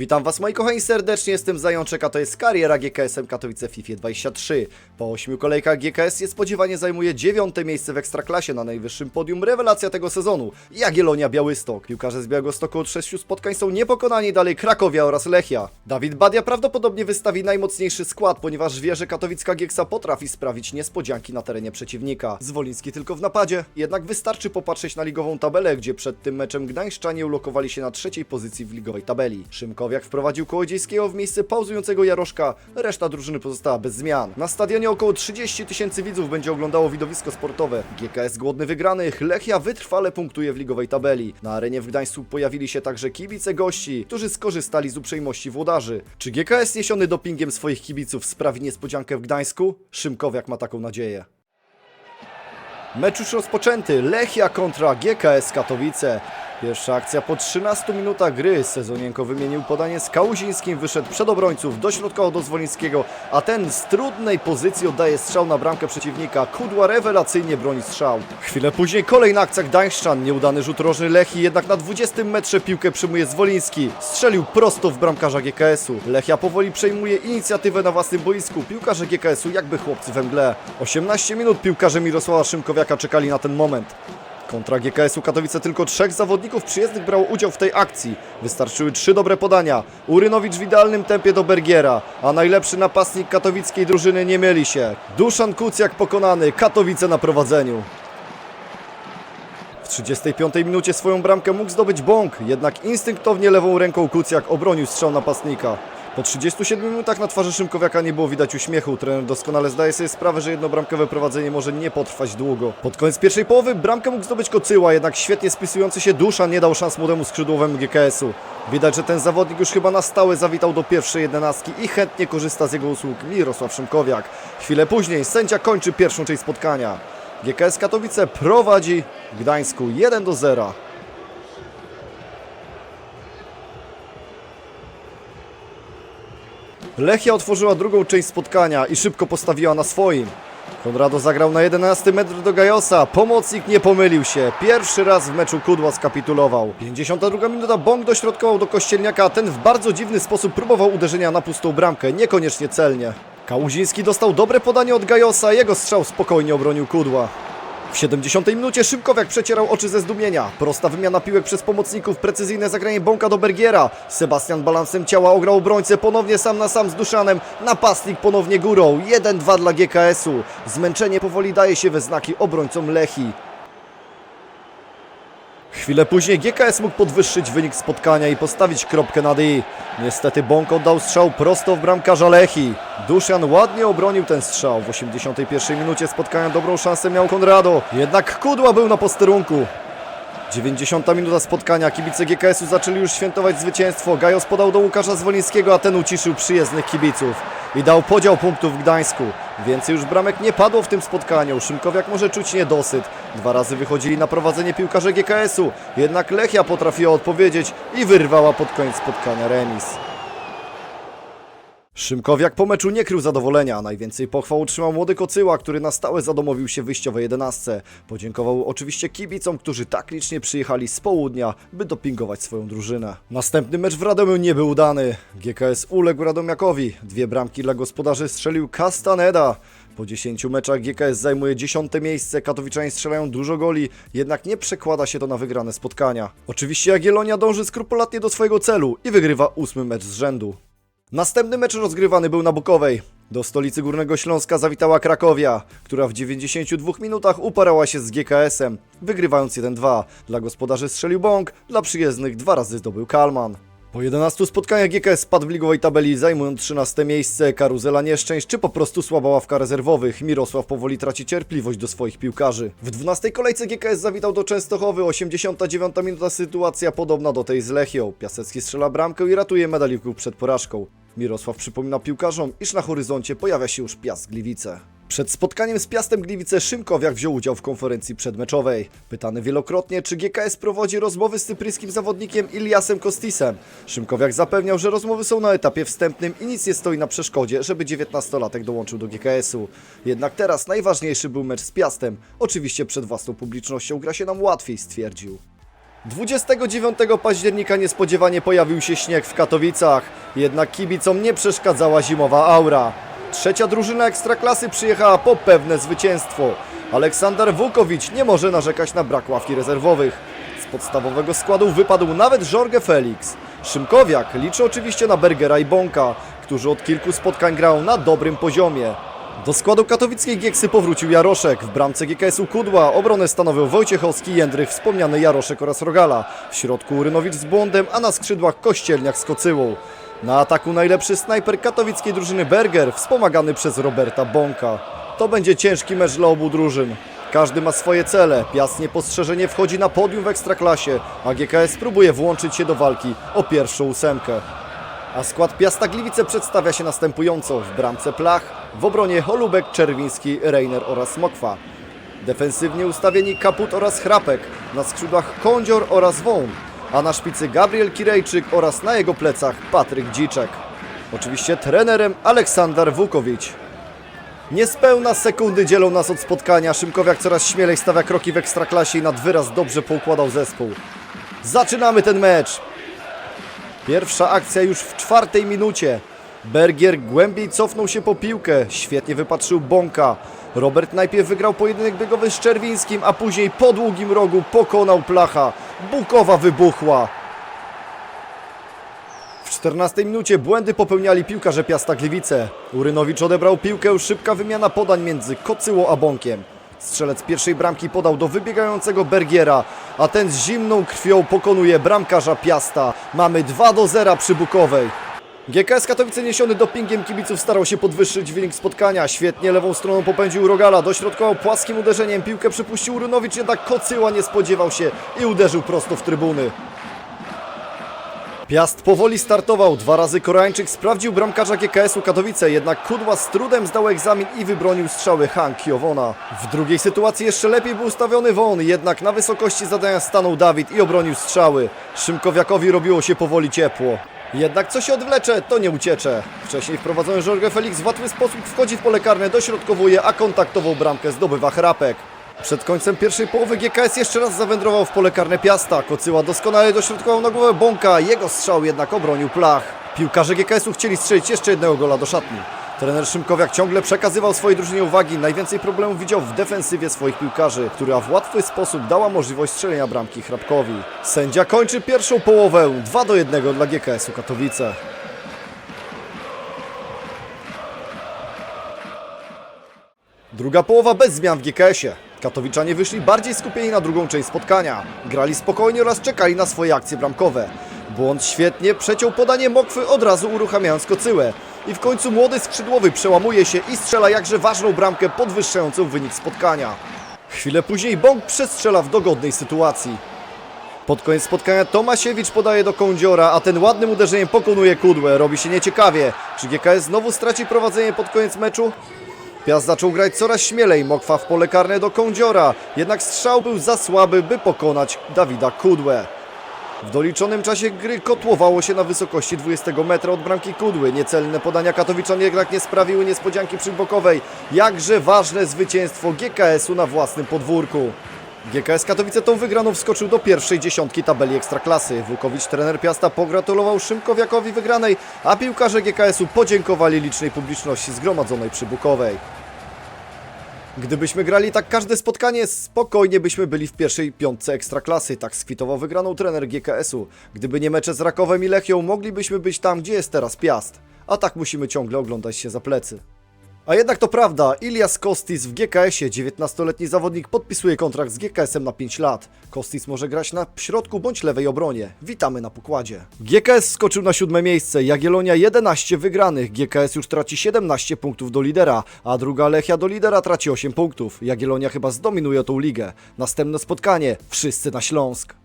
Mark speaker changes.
Speaker 1: Witam Was moi kochani serdecznie, jestem Zajączek, a to jest kariera GKS-em Katowice FIFA 23. Po 8 kolejkach GKS niespodziewanie zajmuje dziewiąte miejsce w Ekstraklasie na najwyższym podium rewelacja tego sezonu. Jagiellonia Białystok. Piłkarze z Białegostoku od 6 spotkań są niepokonani, dalej Krakowia oraz Lechia. Dawid Badia prawdopodobnie wystawi najmocniejszy skład, ponieważ wie, że katowicka Gieksa potrafi sprawić niespodzianki na terenie przeciwnika. Zwoliński tylko w napadzie, jednak wystarczy popatrzeć na ligową tabelę, gdzie przed tym meczem Gdańszczanie ulokowali się na trzeciej pozycji w ligowej tabeli. Szymkowiak wprowadził Kołodziejskiego w miejsce pauzującego Jaroszka, reszta drużyny pozostała bez zmian. Na stadionie około 30 tysięcy widzów będzie oglądało widowisko sportowe. GKS głodny wygranych, Lechia wytrwale punktuje w ligowej tabeli. Na arenie w Gdańsku pojawili się także kibice gości, którzy skorzystali z uprzejmości włodarzy. Czy GKS niesiony dopingiem swoich kibiców sprawi niespodziankę w Gdańsku? Szymkowiak ma taką nadzieję. Mecz już rozpoczęty. Lechia kontra GKS Katowice. Pierwsza akcja po 13 minutach gry. Sezonienko wymienił podanie z Kałuzińskim, wyszedł przed obrońców, do Zwolińskiego, a ten z trudnej pozycji oddaje strzał na bramkę przeciwnika. Kudła rewelacyjnie broni strzał. Chwilę później kolejna akcja Gdańszczan. Nieudany rzut rożny Lechii, jednak na 20 metrze piłkę przyjmuje Zwoliński. Strzelił prosto w bramkarza GKS-u. Lechia powoli przejmuje inicjatywę na własnym boisku. Piłkarze GKS-u jakby chłopcy we mgle. 18 minut piłkarze Mirosława Szymkowiaka czekali na ten moment. Kontra GKS-u Katowice tylko trzech zawodników przyjezdnych brało udział w tej akcji. Wystarczyły trzy dobre podania. Urynowicz w idealnym tempie do Bergiera, a najlepszy napastnik katowickiej drużyny nie mieli się. Duszan Kucjak pokonany, Katowice na prowadzeniu. W 35 minucie swoją bramkę mógł zdobyć Bąk, jednak instynktownie lewą ręką Kucjak obronił strzał napastnika. Po 37 minutach na twarzy Szymkowiaka nie było widać uśmiechu. Trener doskonale zdaje sobie sprawę, że jednobramkowe prowadzenie może nie potrwać długo. Pod koniec pierwszej połowy bramkę mógł zdobyć Kocyła, jednak świetnie spisujący się Dusza nie dał szans młodemu skrzydłowemu GKS-u. Widać, że ten zawodnik już chyba na stałe zawitał do pierwszej jedenastki i chętnie korzysta z jego usług Mirosław Szymkowiak. Chwilę później sędzia kończy pierwszą część spotkania. GKS Katowice prowadzi Gdańsku 1 do 0. Lechia otworzyła drugą część spotkania i szybko postawiła na swoim. Konrado zagrał na 11 metr do Gajosa. Pomocnik nie pomylił się. Pierwszy raz w meczu Kudła skapitulował. 52 minuta Bąk dośrodkował do Kościelniaka, ten w bardzo dziwny sposób próbował uderzenia na pustą bramkę, niekoniecznie celnie. Kałuziński dostał dobre podanie od Gajosa, jego strzał spokojnie obronił Kudła. W 70 minucie Szymkowiak przecierał oczy ze zdumienia. Prosta wymiana piłek przez pomocników, precyzyjne zagranie Bąka do Bergiera. Sebastian balansem ciała ograł obrońcę, ponownie sam na sam z Duszanem. Napastnik ponownie górą. 1-2 dla GKS-u. Zmęczenie powoli daje się we znaki obrońcom Lechi. Chwilę później GKS mógł podwyższyć wynik spotkania i postawić kropkę nad i. Niestety Bąk oddał strzał prosto w bramkarza Lechi. Duszan ładnie obronił ten strzał. W 81 minucie spotkania dobrą szansę miał Konrado. Jednak Kudła był na posterunku. 90 minuta spotkania. Kibice GKS-u zaczęli już świętować zwycięstwo. Gajos podał do Łukasza Zwolińskiego, a ten uciszył przyjezdnych kibiców. I dał podział punktów w Gdańsku. Więcej już bramek nie padło w tym spotkaniu. Szymkowiak może czuć niedosyt. Dwa razy wychodzili na prowadzenie piłkarze GKS-u. Jednak Lechia potrafiła odpowiedzieć i wyrwała pod koniec spotkania remis. Szymkowiak po meczu nie krył zadowolenia. Najwięcej pochwał otrzymał młody Kocyła, który na stałe zadomowił się wyjściowej jedenastce. Podziękował oczywiście kibicom, którzy tak licznie przyjechali z południa, by dopingować swoją drużynę. Następny mecz w Radomiu nie był udany. GKS uległ Radomiakowi. Dwie bramki dla gospodarzy strzelił Castaneda. Po 10 meczach GKS zajmuje 10 miejsce, Katowiczanie strzelają dużo goli, jednak nie przekłada się to na wygrane spotkania. Oczywiście Jagiellonia dąży skrupulatnie do swojego celu i wygrywa ósmy mecz z rzędu. Następny mecz rozgrywany był na Bukowej. Do stolicy Górnego Śląska zawitała Krakowia, która w 92 minutach uparała się z GKS-em, wygrywając 1-2. Dla gospodarzy strzelił Bąk, dla przyjezdnych dwa razy zdobył Kalman. Po 11 spotkaniach GKS spadł w ligowej tabeli, zajmując 13 miejsce, karuzela nieszczęść, czy po prostu słaba ławka rezerwowych. Mirosław powoli traci cierpliwość do swoich piłkarzy. W 12 kolejce GKS zawitał do Częstochowy, 89 minuta sytuacja podobna do tej z Lechią. Piasecki strzela bramkę i ratuje medalików przed porażką. Mirosław przypomina piłkarzom, iż na horyzoncie pojawia się już Piast Gliwice. Przed spotkaniem z Piastem Gliwice Szymkowiak wziął udział w konferencji przedmeczowej. Pytany wielokrotnie, czy GKS prowadzi rozmowy z cypryjskim zawodnikiem Iliasem Kostisem. Szymkowiak zapewniał, że rozmowy są na etapie wstępnym i nic nie stoi na przeszkodzie, żeby 19-latek dołączył do GKS-u. Jednak teraz najważniejszy był mecz z Piastem. Oczywiście przed własną publicznością gra się nam łatwiej, stwierdził. 29 października niespodziewanie pojawił się śnieg w Katowicach, jednak kibicom nie przeszkadzała zimowa aura. Trzecia drużyna Ekstraklasy przyjechała po pewne zwycięstwo. Aleksander Wukowicz nie może narzekać na brak ławki rezerwowych. Z podstawowego składu wypadł nawet Jorge Felix. Szymkowiak liczy oczywiście na Bergera i Bąka, którzy od kilku spotkań grają na dobrym poziomie. Do składu katowickiej Gieksy powrócił Jaroszek. W bramce GKS-u Kudła obronę stanowił Wojciechowski, Jędrych, wspomniany Jaroszek oraz Rogala. W środku Urynowicz z Błądem, a na skrzydłach Kościelniak z Kocyłą. Na ataku najlepszy snajper katowickiej drużyny Berger, wspomagany przez Roberta Bąka. To będzie ciężki mecz dla obu drużyn. Każdy ma swoje cele. Piast niepostrzeżenie wchodzi na podium w Ekstraklasie, a GKS próbuje włączyć się do walki o pierwszą ósemkę. A skład Piasta Gliwice przedstawia się następująco. W bramce Plach, w obronie Holubek, Czerwiński, Reiner oraz Mokwa. Defensywnie ustawieni Kaput oraz Chrapek, na skrzydłach Kądzior oraz Wąn, a na szpicy Gabriel Kirejczyk oraz na jego plecach Patryk Dziczek. Oczywiście trenerem Aleksander Wukowicz. Niespełna sekundy dzielą nas od spotkania. Szymkowiak coraz śmielej stawia kroki w ekstraklasie i nad wyraz dobrze poukładał zespół. Zaczynamy ten mecz. Pierwsza akcja już w czwartej minucie. Bergier głębiej cofnął się po piłkę. Świetnie wypatrzył Bąka. Robert najpierw wygrał pojedynek biegowy z Czerwińskim, a później po długim rogu pokonał Placha. Bukowa wybuchła. W 14 minucie błędy popełniali piłkarze Piasta Gliwice. Urynowicz odebrał piłkę, szybka wymiana podań między Kocyło a Bąkiem. Strzelec pierwszej bramki podał do wybiegającego Bergiera, a ten z zimną krwią pokonuje bramkarza Piasta. Mamy 2 do 0 przy Bukowej. GKS Katowice niesiony dopingiem kibiców starał się podwyższyć wynik spotkania. Świetnie lewą stroną popędził Rogala, dośrodkował płaskim uderzeniem, piłkę przypuścił Runowicz, jednak Kocyła nie spodziewał się i uderzył prosto w trybuny. Piast powoli startował, dwa razy Koreańczyk sprawdził bramkarza GKS-u Katowice, jednak Kudła z trudem zdał egzamin i wybronił strzały Hank Kiowona. W drugiej sytuacji jeszcze lepiej był ustawiony Won, jednak na wysokości zadania stanął Dawid i obronił strzały. Szymkowiakowi robiło się powoli ciepło. Jednak co się odwlecze, to nie uciecze. Wcześniej wprowadzony Jorge Felix w łatwy sposób wchodzi w pole karne, dośrodkowuje, a kontaktową bramkę zdobywa Chrapek. Przed końcem pierwszej połowy GKS jeszcze raz zawędrował w pole karne Piasta. Kocyła doskonale dośrodkował na głowę Bąka, jego strzał jednak obronił Plach. Piłkarze GKS-u chcieli strzelić jeszcze jednego gola do szatni. Trener Szymkowiak ciągle przekazywał swojej drużynie uwagi. Najwięcej problemów widział w defensywie swoich piłkarzy, która w łatwy sposób dała możliwość strzelenia bramki Chrapkowi. Sędzia kończy pierwszą połowę 2 do 1 dla GKS-u Katowice. Druga połowa bez zmian w GKS-ie. Katowiczanie wyszli bardziej skupieni na drugą część spotkania. Grali spokojnie oraz czekali na swoje akcje bramkowe. Błąd świetnie przeciął podanie Mokwy od razu uruchamiając kocyłę. I w końcu młody skrzydłowy przełamuje się i strzela jakże ważną bramkę podwyższającą wynik spotkania. Chwilę później Bąk przestrzela w dogodnej sytuacji. Pod koniec spotkania Tomasiewicz podaje do Kądziora, a ten ładnym uderzeniem pokonuje Kudłę. Robi się nieciekawie. Czy GKS znowu straci prowadzenie pod koniec meczu? Piast zaczął grać coraz śmielej, Mokwa w pole karne do Kądziora, jednak strzał był za słaby, by pokonać Dawida Kudłę. W doliczonym czasie gry kotłowało się na wysokości 20 metra od bramki Kudły. Niecelne podania Katowiczan jednak nie sprawiły niespodzianki przy Bokowej. Jakże ważne zwycięstwo GKS-u na własnym podwórku. GKS Katowice tą wygraną wskoczył do pierwszej dziesiątki tabeli Ekstraklasy. Włukowicz, trener Piasta, pogratulował Szymkowiakowi wygranej, a piłkarze GKS-u podziękowali licznej publiczności zgromadzonej przy Bukowej. Gdybyśmy grali tak każde spotkanie, spokojnie byśmy byli w pierwszej piątce Ekstraklasy. Tak skwitował wygraną trener GKS-u. Gdyby nie mecze z Rakowem i Lechią, moglibyśmy być tam, gdzie jest teraz Piast. A tak musimy ciągle oglądać się za plecy. A jednak to prawda, Ilias Kostis w GKS-ie, 19-letni zawodnik, podpisuje kontrakt z GKS-em na 5 lat. Kostis może grać na środku bądź lewej obronie. Witamy na pokładzie. GKS skoczył na siódme miejsce, Jagiellonia 11 wygranych, GKS już traci 17 punktów do lidera, a druga Lechia do lidera traci 8 punktów. Jagiellonia chyba zdominuje tą ligę. Następne spotkanie, wszyscy na Śląsk.